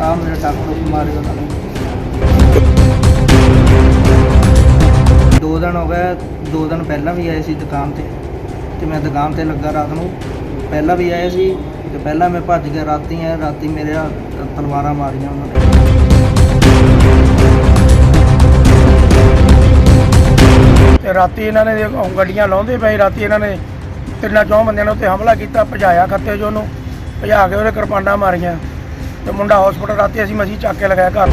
ਆ ਮੇਰਾ ਡਾਕਟਰ ਕੁਮਾਰ ਦੋ ਦਿਨ ਹੋ ਗਏ, ਦੋ ਦਿਨ ਪਹਿਲਾਂ ਵੀ ਆਏ ਸੀ ਦੁਕਾਨ ਤੇ। ਤੇ ਮੈਂ ਦੁਕਾਨ ਤੇ ਲੱਗਾ ਰਾਤ ਨੂੰ। ਪਹਿਲਾਂ ਵੀ ਆਏ ਸੀ ਤੇ ਪਹਿਲਾਂ ਮੈਂ ਭੱਜ ਗਿਆ ਰਾਤੀ ਆ ਰਾਤੀ ਮੇਰੇ ਤਲਵਾਰਾਂ ਮਾਰੀਆਂ ਉਹਨਾਂ ਨੇ। ਤੇ ਰਾਤੀ ਇਹਨਾਂ ਨੇ ਗੱਡੀਆਂ ਲਾਉਂਦੇ ਪਏ, ਰਾਤੀ ਇਹਨਾਂ ਨੇ ਤਿੰਨਾਂ ਚੌਂ ਬੰਦਿਆਂ ਨੇ ਉੱਤੇ ਹਮਲਾ ਕੀਤਾ, ਭਜਾਇਆ ਖੱਤੇ ਜੋ ਉਹਨੂੰ, ਭਜਾ ਕੇ ਉਹਦੇ ਕਿਰਪਾਨਾਂ ਮਾਰੀਆਂ। ਤੇ ਮੁੰਡਾ ਹਸਪੀਟਲ ਰਾਤੀ ਅਸੀਂ ਮਸੀਂ ਚੱਕ ਕੇ ਲਗਾਇਆ ਘਰ।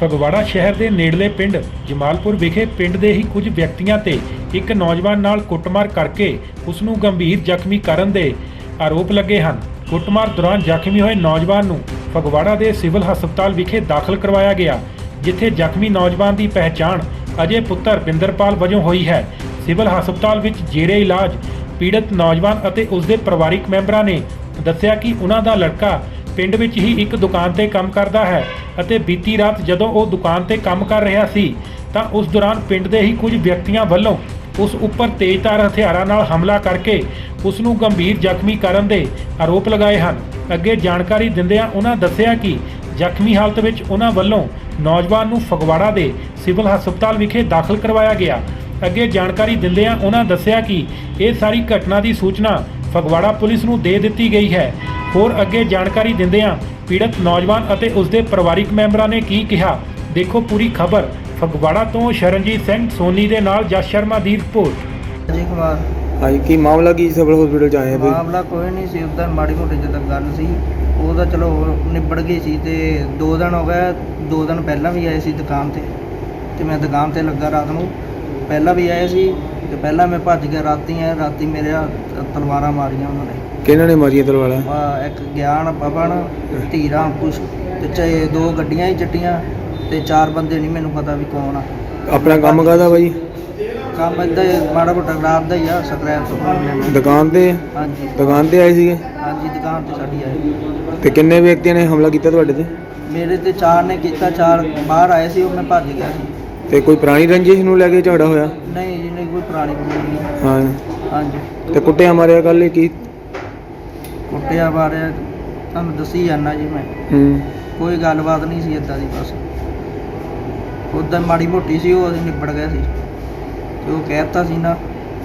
ਫਗਵਾੜਾ ਸ਼ਹਿਰ ਦੇ ਨੇੜਲੇ ਪਿੰਡ ਜਮਾਲਪੁਰ ਵਿਖੇ ਪਿੰਡ ਦੇ ਹੀ ਕੁਝ ਵਿਅਕਤੀਆਂ ਤੇ ਇੱਕ ਨੌਜਵਾਨ ਨਾਲ ਕੁੱਟਮਾਰ ਕਰਕੇ ਉਸ ਨੂੰ ਗੰਭੀਰ ਜ਼ਖਮੀ ਕਰਨ ਦੇ ਆਰੋਪ ਲੱਗੇ ਹਨ। ਕੁੱਟਮਾਰ ਦੌਰਾਨ ਜ਼ਖਮੀ ਹੋਏ ਨੌਜਵਾਨ ਨੂੰ ਫਗਵਾੜਾ ਦੇ ਸਿਵਲ ਹਸਪਤਾਲ ਵਿਖੇ ਦਾਖਲ ਕਰਵਾਇਆ ਗਿਆ, ਜਿੱਥੇ ਜ਼ਖਮੀ ਨੌਜਵਾਨ ਦੀ ਪਹਿਚਾਣ ਅਜੇ ਪੁੱਤਰ ਬਿੰਦਰਪਾਲ ਵਜੋਂ ਹੋਈ ਹੈ। ਸਿਵਲ ਹਸਪਤਾਲ ਵਿੱਚ ਜੇਰੇ ਇਲਾਜ, ਪੀੜਤ ਨੌਜਵਾਨ ਅਤੇ ਉਸ ਦੇ ਪਰਿਵਾਰਿਕ ਮੈਂਬਰਾਂ ਨੇ ਦੱਸਿਆ ਕਿ ਉਹਨਾਂ ਦਾ ਲੜਕਾ ਪਿੰਡ ਵਿੱਚ ਹੀ ਇੱਕ ਦੁਕਾਨ ਤੇ ਕੰਮ ਕਰਦਾ ਹੈ ਅਤੇ ਬੀਤੀ ਰਾਤ ਜਦੋਂ ਉਹ ਦੁਕਾਨ ਤੇ ਕੰਮ ਕਰ ਰਿਹਾ ਸੀ, ਤਾਂ ਉਸ ਦੌਰਾਨ ਪਿੰਡ ਦੇ ਹੀ ਕੁਝ ਵਿਅਕਤੀਆਂ ਵੱਲੋਂ ਉਸ ਉੱਪਰ ਤੇਜ਼ਧਾਰ ਹਥਿਆਰਾਂ ਨਾਲ ਹਮਲਾ ਕਰਕੇ ਉਸ ਨੂੰ ਗੰਭੀਰ ਜ਼ਖਮੀ ਕਰਨ ਦੇ ਆਰੋਪ ਲਗਾਏ ਹਨ। ਅੱਗੇ ਜਾਣਕਾਰੀ ਦਿੰਦਿਆਂ ਉਹਨਾਂ ਦੱਸਿਆ ਕਿ ਜ਼ਖਮੀ ਹਾਲਤ ਵਿੱਚ ਉਹਨਾਂ ਵੱਲੋਂ ਨੌਜਵਾਨ ਨੂੰ ਫਗਵਾੜਾ ਦੇ ਸਿਵਲ ਹਸਪਤਾਲ ਵਿਖੇ ਦਾਖਲ ਕਰਵਾਇਆ ਗਿਆ ਅੱਗੇ ਜਾਣਕਾਰੀ ਦਿੰਦਿਆਂ ਉਹਨਾਂ ਦੱਸਿਆ ਕਿ ਇਹ ਸਾਰੀ ਘਟਨਾ ਦੀ ਸੂਚਨਾ ਫਗਵਾੜਾ ਪੁਲਿਸ ਨੂੰ ਦੇ ਦਿੱਤੀ ਗਈ ਹੈ। ਹੋਰ ਅੱਗੇ ਜਾਣਕਾਰੀ ਦਿੰਦਿਆਂ ਪੀੜਤ ਨੌਜਵਾਨ ਅਤੇ ਉਸ ਦੇ ਪਰਿਵਾਰਿਕ ਮੈਂਬਰਾਂ ਨੇ ਕੀ ਕਿਹਾ ਦੇਖੋ ਪੂਰੀ ਖਬਰ ਫਗਵਾੜਾ ਤੋਂ ਸ਼ਰਨਜੀਤ ਸਿੰਘ ਸੋਨੀ ਦੇ ਨਾਲ ਜਸ ਸ਼ਰਮਾ ਦੀ ਰਿਪੋਰਟ। ਕੁਮਾਰ ਹਾਂਜੀ ਕੀ ਮਾਮਲਾ ਕੀ ਸਿਵਲ ਹਸਪੀਟਲ ਚ ਆਏ ਆ ਬਈ ਮਾਮਲਾ ਕੋਈ ਨਹੀਂ ਸੀ ਉਦੋਂ ਮਾੜੀ ਮੋਟੀ ਜਦੋਂ ਗੱਲ ਸੀ। ਉਹ ਤਾਂ ਚਲੋ ਨਿਬੜ ਗਈ ਸੀ ਤੇ ਦੋ ਦਿਨ ਹੋ ਗਏ ਦੋ ਦਿਨ ਪਹਿਲਾਂ ਵੀ ਆਏ ਸੀ ਦੁਕਾਨ ਤੇ। ਤੇ ਮੈਂ ਦੁਕਾਨ ਤੇ ਲੱਗਾ ਰਾਤ ਨੂੰ। ਪਹਿਲਾਂ ਵੀ ਆਏ ਸੀ ਤੇ ਪਹਿਲਾਂ ਮੈਂ ਭੱਜ ਗਿਆ ਰਾਤੀ ਆ ਰਾਤੀ ਮੇਰੇ ਆ ਤਲਵਾਰਾਂ ਮਾਰੀਆਂ ਉਹਨਾਂ ਨੇ। ਕਿਹਨਾਂ ਨੇ ਮਾਰੀਆਂ ਤਲਵਾਰਾਂ? ਆਹ ਇੱਕ ਗਿਆਨ ਪਵਨ ਧੀਰਾ ਕੁਛ ਤੇ ਚਾਹੇ ਦੋ ਗੱਡੀਆਂ ਹੀ ਚੱਟੀਆਂ ਤੇ ਚਾਰ ਬੰਦੇ ਨਹੀਂ ਮੈਨੂੰ ਪਤਾ ਵੀ ਕੌਣ ਆ। ਆਪਣਾ ਕੰਮ ਕਾਹਦਾ ਬਾਈ? ਕੰਮ ਏਦਾਂ ਹੀ ਮਾੜਾ ਮੋਟਾ ਰਾਤ ਦਾ ਹੀ ਆ ਸਕਰੈਪ ਤੋਂ ਕੰਮ ਲੈਣਾ। ਦੁਕਾਨ ਤੇ? ਹਾਂਜੀ। ਦੁਕਾਨ ਤੇ ਆਏ ਸੀਗੇ? ਹਾਂਜੀ ਦੁਕਾਨ ਤੇ ਸਾਡੀ ਆਏ। ਤੇ ਕਿੰਨੇ ਵਿਅਕਤੀਆਂ ਨੇ ਹਮਲਾ ਕੀਤਾ ਤੁਹਾਡੇ ਤੇ? ਮੇਰੇ ਤੇ ਚਾਰ ਨੇ ਕੀਤਾ ਚਾਰ ਬਾਹਰ ਆਏ ਸੀ ਉਹ ਮੈਂ ਭੱਜ ਗਿਆ ਸੀ। ਤੇ ਕੋਈ ਪੁਰਾਣੀ ਰੰਜਿਸ਼ ਨੂੰ ਲੈ ਕੇ ਝਗੜਾ ਹੋਇਆ? ਨਹੀਂ ਜੀ ਨਹੀਂ ਕੋਈ ਪੁਰਾਣੀ ਨਹੀਂ ਹਾਂ। ਹਾਂਜੀ। ਤੇ ਕੁੱਟਿਆ ਮਾਰਿਆ ਕੱਲ ਇਹ ਕੀ? ਕੁੱਟਿਆ ਬਾਰੇ ਤੁਹਾਨੂੰ ਦੱਸੀ ਜਾਣਾ ਜੀ ਮੈਂ। ਹੂੰ। ਕੋਈ ਗੱਲਬਾਤ ਨਹੀਂ ਸੀ ਏਦਾਂ ਦੀ ਬਸ। ਉਦੋਂ ਮਾੜੀ ਮੋਟੀ ਸੀ ਉਹ ਅਸੀਂ ਨਿਬੜ ਗਏ ਸੀ। ਤੇ ਉਹ ਕਹਿਤਾ ਸੀ ਨਾ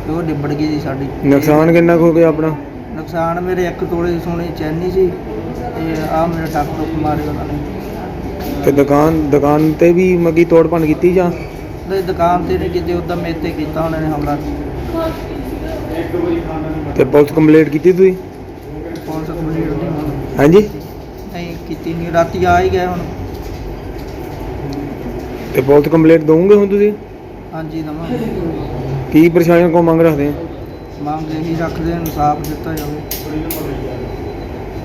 ਤੇ ਉਹ ਨਿਬੜ ਗਈ ਸੀ ਸਾਡੀ। ਨੁਕਸਾਨ ਕਿੰਨਾ ਕੁ ਹੋ ਗਿਆ ਆਪਣਾ? ਨੁਕਸਾਨ ਮੇਰੇ ਇੱਕ ਤੋਲੇ ਦੀ ਸੋਨੇ ਦੀ ਚੈਨੀ ਸੀ ਤੇ ਆ ਮੇਰੇ ਟੱਕ ਟੁੱਕ ਮਾਰੇ ਉਹਨਾਂ ਨੇ। ਤੇ ਦੁਕਾਨ ਦੁਕਾਨ ਤੇ ਵੀ ਮੱਗੀ ਤੋੜ ਭੰਨ ਕੀਤੀ ਜਾਂ? ਤੇ ਦੁਕਾਨ ਤੇ ਨਹੀਂ ਕਿਤੇ ਉਦੋਂ ਮੇਰੇ ਤੇ ਕੀਤਾ ਉਹਨਾਂ ਨੇ ਹਮਲਾ। ਤੇ ਪੁਲਿਸ ਕੰਪਲੇਂਟ ਕੀਤੀ ਤੁਸੀਂ? ਪੁਲਿਸ ਕੰਪਲੀਟ ਨਹੀਂ ਹੋਣੀ ਹਾਂਜੀ? ਨਹੀਂ ਕੀਤੀ ਨਹੀਂ। ਰਾਤੀ ਆ ਹੀ ਗਏ ਹੁਣ। ਤੇ ਪੁਲਿਸ ਕੰਪਲੇਂਟ ਦੋਗੇ ਹੁਣ ਤੁਸੀਂ? ਹਾਂਜੀ ਦਵਾਂਗੇ। ਕੀ ਪ੍ਰਸ਼ਾਸਨ ਕੋ ਮੰਗ ਰੱਖਦੇ ਆ ਮੰਗ ਇਹੀ ਰੱਖਦੇ ਇਨਸਾਫ ਦਿੱਤਾ ਜਾਵੇ।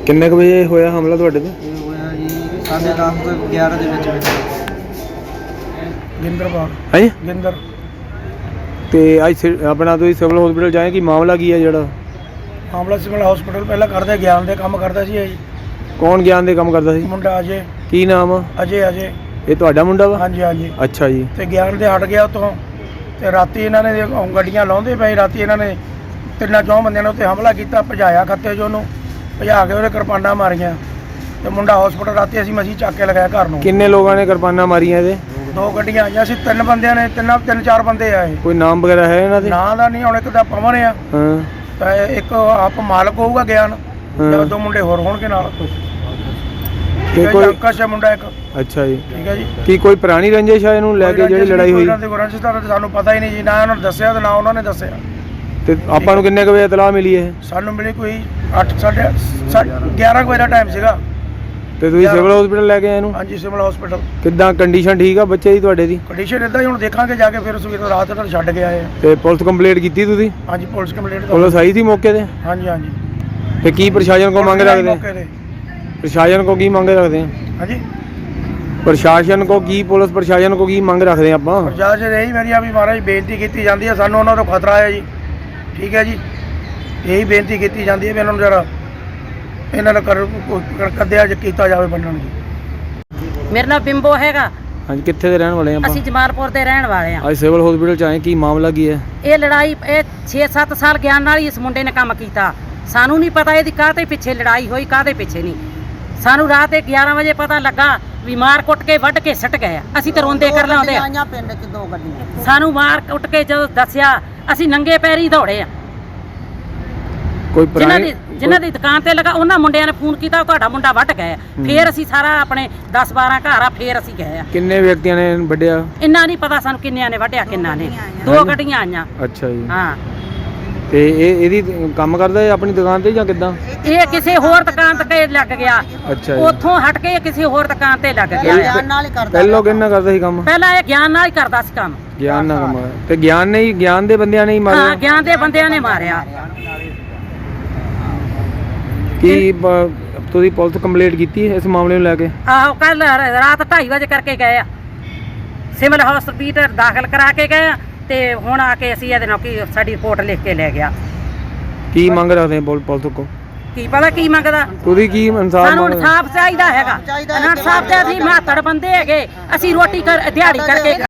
ਕਿੰਨੇ ਕੁ ਵਜੇ ਹੋਇਆ ਹਮਲਾ ਤੁਹਾਡੇ ਤੇ? ਇਹ ਤੋਂ 11 ਦੇ ਵਿੱਚ ਵਿੱਚ। ਗਿੰਦਰ ਬਾਗ ਹਾਂਜੀ ਗਿੰਦਰ। ਤੇ ਅੱਜ ਸਿ- ਆਪਣਾ ਤੁਸੀਂ ਸਿਵਲ ਹਸਪੀਟਲ ਜਾਏ ਕੀ ਮਾਮਲਾ ਕੀ ਹੈ ਜਿਹੜਾ? ਮਾਮਲਾ ਸਿਵਲ ਹਸਪੀਟਲ ਪਹਿਲਾਂ ਕਰਦਾ ਗਿਆਨ ਦੇ ਕੰਮ ਕਰਦਾ ਸੀ ਇਹ। ਜੀ। ਕੌਣ ਗਿਆਨ ਦੇ ਕੰਮ ਕਰਦਾ ਸੀ? ਮੁੰਡਾ ਅਜੇ। ਕੀ ਨਾਮ? ਆ? ਅਜੇ ਅਜੇ। ਇਹ ਤੁਹਾਡਾ ਮੁੰਡਾ ਵਾ? ਹਾਂਜੀ ਹਾਂਜੀ। ਅੱਛਾ ਜੀ। ਤੇ ਗਿਆਨ ਦੇ ਹਟ ਗਿਆ ਉਤੋਂ ਤੇ ਰਾਤੀ ਇਹਨਾਂ ਨੇ ਉਹ ਗੱਡੀਆਂ ਲਾਉਂਦੇ ਪਏ ਰਾਤੀ ਇਹਨਾਂ ਨੇ ਤਿੰਨਾਂ ਚੌਂ ਬੰਦਿਆਂ ਨੇ ਉੱਤੇ ਹਮਲਾ ਕੀਤਾ ਭਜਾਇਆ ਖੱਤੇ ਜੋ ਉਹਨੂੰ। ਭਜਾ ਕੇ ਉਹਦੇ ਕਿਰਪਾਨਾਂ ਮਾਰੀਆਂ। ਤੇ ਮੁੰਡਾ ਹਸਪੀਟਲ ਰਾਤੀ ਅਸੀਂ ਮਸੀਂ ਚੱਕ ਕੇ ਲਗਾਇਆ ਘਰ ਨੂੰ। ਕਿੰਨੇ ਲੋਕਾਂ ਨੇ ਕਿਰਪਾਨਾਂ ਮਾਰੀਆਂ ਇਹਦੇ? ਦੋ ਗੱਡੀਆਂ ਆਈਆਂ ਸੀ ਤਿੰਨ ਬੰਦਿਆਂ ਨੇ ਤਿੰਨਾਂ ਤਿੰਨ ਚਾਰ ਬੰਦੇ ਆਏ ਕੋਈ ਨਾਮ ਵਗੈਰਾ ਹੈ ਇਹਨਾਂ ਦੇ? ਨਾਂ ਦਾ ਨਹੀਂ ਹੁਣ ਇੱਕ ਦਾ ਪਵਨ ਆ। ਹਾਂ। ਤੇ ਇੱਕ ਆਪ ਮਾਲਕ ਹੋਊਗਾ ਗਿਆਨ। ਤੇ ਦੋ ਮੁੰਡੇ ਹੋਰ ਹੋਣਗੇ ਨਾਲ। ਤੇ ਜੀ, ਕੋਈ ਅੰਕਸ਼ ਮੁੰਡਾ ਇੱਕ। ਅੱਛਾ ਜੀ। ਠੀਕ ਹੈ ਜੀ। ਕੀ ਕੋਈ ਪੁਰਾਣੀ ਰੰਜਿਸ਼ ਹੈ ਇਹਨੂੰ ਲੈ ਕੇ ਜਿਹੜੀ ਲੜਾਈ ਹੋਈ? ਉਹਨਾਂ ਦੇ ਗੁਰਾਂ ਤਾਂ ਸਾਨੂੰ ਪਤਾ ਹੀ ਨਹੀਂ ਜੀ ਨਾ ਉਹਨਾਂ ਨੇ ਦੱਸਿਆ ਤੇ ਨਾ ਉਹਨਾਂ ਨੇ ਦੱਸਿਆ। ਤੇ ਆਪਾਂ ਨੂੰ ਕਿੰਨੇ ਕੁ ਵਜੇ ਇਤਲਾਹ ਮਿਲੀ ਇਹ? ਸਾਨੂੰ ਮਿਲੀ ਕੋਈ 8 ਸਾਢੇ 11 ਵਜੇ ਦਾ ਟਾਈਮ ਸੀਗਾ। ਤੇ ਤੁਸੀਂ ਸਿਵਲ ਹਸਪੀਟਲ ਲੈ ਕੇ ਆਏ ਇਹਨੂੰ? ਹਾਂਜੀ ਸਿਵਲ ਹਸਪੀਟਲ। ਕਿੱਦਾਂ ਕੰਡੀਸ਼ਨ ਠੀਕ ਆ ਬੱਚੇ ਦੀ ਤੁਹਾਡੇ ਦੀ? ਕੰਡੀਸ਼ਨ ਇਦਾਂ ਹੀ ਹੁਣ ਦੇਖਾਂਗੇ ਜਾ ਕੇ ਫਿਰ ਸਵੇਰ ਰਾਤ ਤੱਕ ਛੱਡ ਕੇ ਆਏ ਆ। ਤੇ ਪੁਲਿਸ ਕੰਪਲੇਂਟ ਕੀਤੀ ਤੁਸੀਂ? ਹਾਂਜੀ ਪੁਲਿਸ ਕੰਪਲੇਂਟ ਪੁਲਿਸ ਆਈ ਸੀ ਮੌਕੇ ਤੇ? ਹਾਂਜੀ ਹਾਂਜੀ। ਤੇ ਕੀ ਪ੍ਰਸ਼ਾਸਨ ਕੋ ਮੰਗ ਰੱਖਦੇ? ਮੌਕੇ ਤੇ। ਪ੍ਰਸ਼ਾਸਨ ਕੋ ਕੀ ਮੰਗ ਰੱਖਦੇ? ਆ ਹਾਂਜੀ। ਪ੍ਰਸ਼ਾਸਨ ਕੋ ਕੀ ਪੁਲਿਸ ਪ੍ਰਸ਼ਾਸਨ ਕੋ ਕੀ ਮੰਗ ਰੱਖਦੇ ਆ ਆਪਾਂ? ਪ੍ਰਸ਼ਾਸਨ ਇਹੀ ਮੇਰੀ ਆ ਵੀ ਮਹਾਰਾਜ ਬੇਨਤੀ ਕੀਤੀ ਜਾਂਦੀ ਹੈ ਸਾਨੂੰ ਉਹਨਾਂ ਤੋਂ ਖਤਰਾ ਹੈ ਜੀ। ਠੀਕ ਹੈ ਜੀ। ਇਹੀ ਬੇਨਤੀ ਕੀਤੀ ਜਾਂਦੀ ਹੈ ਵੀ ਇਹਨਾਂ ਨੂੰ ਜਰਾ ਇਹਨਾਂ ਦਾ ਕਰ ਕੱਦਿਆ ਜ ਕੀਤਾ ਜਾਵੇ ਬੰਨਣ ਜੀ। ਮੇਰਾ ਨਾਮ ਬਿੰਬੋ ਹੈਗਾ। ਹਾਂਜੀ ਕਿੱਥੇ ਦੇ ਰਹਿਣ ਵਾਲੇ ਆ ਆਪਾਂ? ਅਸੀਂ ਜਮਾਲਪੁਰ ਦੇ ਰਹਿਣ ਵਾਲੇ ਆ ਅੱਜ ਸਿਵਲ ਹਸਪੀਟਲ ਚ ਆਏ ਕੀ ਮਾਮਲਾ ਕੀ ਹੈ? ਇਹ ਲੜਾਈ ਇਹ 6-7 ਸਾਲ ਗਿਆਨ ਨਾਲ ਹੀ ਇਸ ਮੁੰਡੇ ਨੇ ਕੰਮ ਕੀਤਾ। ਸਾਨੂੰ ਨਹੀਂ ਪਤਾ ਇਹਦੀ ਕਾਹਦੇ ਪਿੱਛੇ ਲੜਾਈ ਹੋਈ ਕਾਹਦੇ ਪਿੱਛੇ ਨਹੀਂ। ਸਾਨੂੰ ਰਾਤ ਦੇ 11 ਵਜੇ ਪਤਾ ਲੱਗਾ ਵੀ ਮਾਰ ਕੁੱਟ ਕੇ ਵੱਢ ਕੇ ਸੱਟ ਗਏ ਆ। ਅਸੀਂ ਤਾਂ ਰੋਂਦੇ ਕਰ ਲਾਉਂਦੇ ਆ। ਆਈਆਂ ਪਿੰਡ 'ਚ ਦੋ ਗੱਡੀਆਂ। ਸਾਨੂੰ ਮਾਰ ਕੁੱਟ ਕੇ ਜਦੋਂ ਦੱਸਿਆ ਅਸੀਂ ਨੰਗੇ ਪੈਰੀ ਦੌੜੇ ਆ। ਕੋਈ ਜਿਨ੍ਹਾਂ ਪੁਰਾਣੀ ਦੀ ਜਿਨ੍ਹਾਂ ਦੀ ਦੁਕਾਨ ਤੇ ਲੱਗਾ ਉਹਨਾਂ ਮੁੰਡਿਆਂ ਨੇ ਫੋਨ ਕੀਤਾ ਤੁਹਾਡਾ ਮੁੰਡਾ ਵੱਢ ਗਏ ਆ। ਫੇਰ ਅਸੀਂ ਸਾਰਾ ਆਪਣੇ 10 12 ਘਰ ਆ ਫੇਰ ਅਸੀਂ ਗਏ ਆ। ਕਿੰਨੇ ਵਿਅਕਤੀਆਂ ਨੇ ਵੱਢਿਆ? ਇੰਨਾ ਨਹੀਂ ਪਤਾ ਸਾਨੂੰ ਕਿੰਨਿਆਂ ਨੇ ਵੱਢਿਆ ਕਿੰਨਾ ਨੇ। ਦੋ ਗੱਡੀਆਂ ਆਈਆਂ। ਅੱਛਾ ਜੀ। ਹਾਂ। ਤੇ ਇਹ ਇਹਦੀ ਕੰਮ ਕਰਦਾ ਹੈ ਆਪਣੀ ਦੁਕਾਨ ਤੇ ਜਾਂ ਕਿੱਦਾਂ? ਇਹ ਕਿਸੇ ਹੋਰ ਦੁਕਾਨ ਤੇ ਲੱਗ ਗਿਆ। ਅੱਛਾ ਜੀ। ਉੱਥੋਂ ਹਟ ਕੇ ਕਿਸੇ ਹੋਰ ਦੁਕਾਨ ਤੇ ਲੱਗ ਗਿਆ। ਗਿਆਨ ਨਾਲ ਹੀ ਕਰਦਾ ਪਹਿਲੋਂ ਕਿੰਨਾ ਕਰਦਾ ਸੀ ਕੰਮ? ਪਹਿਲਾਂ ਇਹ ਗਿਆਨ ਨਾਲ ਹੀ ਕਰਦਾ ਸੀ ਕੰਮ। ਗਿਆਨ ਨਾਲ ਕੰਮ। ਤੇ ਗਿਆਨ ਨੇ ਹੀ ਗਿਆਨ ਦੇ ਬੰਦਿਆਂ ਨੇ ਹੀ ਹਾਂ ਮਾਰਿਆ ਗਿਆਨ ਦੇ ਬੰਦਿਆਂ ਨੇ ਮਾਰਿਆ। ਕੀ ਬ- ਤੁਸੀਂ ਪੁਲਿਸ ਕੰਪਲੇਂਟ ਕੀਤੀ ਇਸ ਮਾਮਲੇ ਨੂੰ ਲੈ ਕੇ? ਆਹੋ ਕੱਲ ਰਾਤ 2:30 ਵਜੇ ਕਰਕੇ ਗਏ ਆ। ਸਿਵਲ ਹਸਪੀਟਲ ਦਾਖਲ ਕਰਾ ਕੇ ਗਏ ਆ ਤੇ ਹੁਣ ਆ ਕੇ ਅਸੀਂ ਇਹਦੇ ਨਾਲ ਕੀ ਸਾਡੀ ਰਿਪੋਰਟ ਲਿਖ ਕੇ ਲੈ ਗਿਆ। ਕੀ ਮੰਗ ਰੱਖਦੇ ਪੁਲ- ਪੁਲਿਸ ਕੋ ਕੀ ਪਤਾ ਕੀ ਮੰਗਦਾ? ਤੁਸੀਂ ਕੀ ਇਨਸਾਫ ਸਾਨੂੰ ਮੰਗਦੇ ਇਨਸਾਫ ਚਾਹੀਦਾ ਹੈਗਾ। ਹੈ ਇਨਸਾਫ ਤੇ ਅਸੀਂ ਮਾਤੜ ਬੰਦੇ ਹੈਗੇ। ਅਸੀਂ ਰੋਟੀ ਕਰ ਦਿਹਾੜੀ ਕਰਕੇ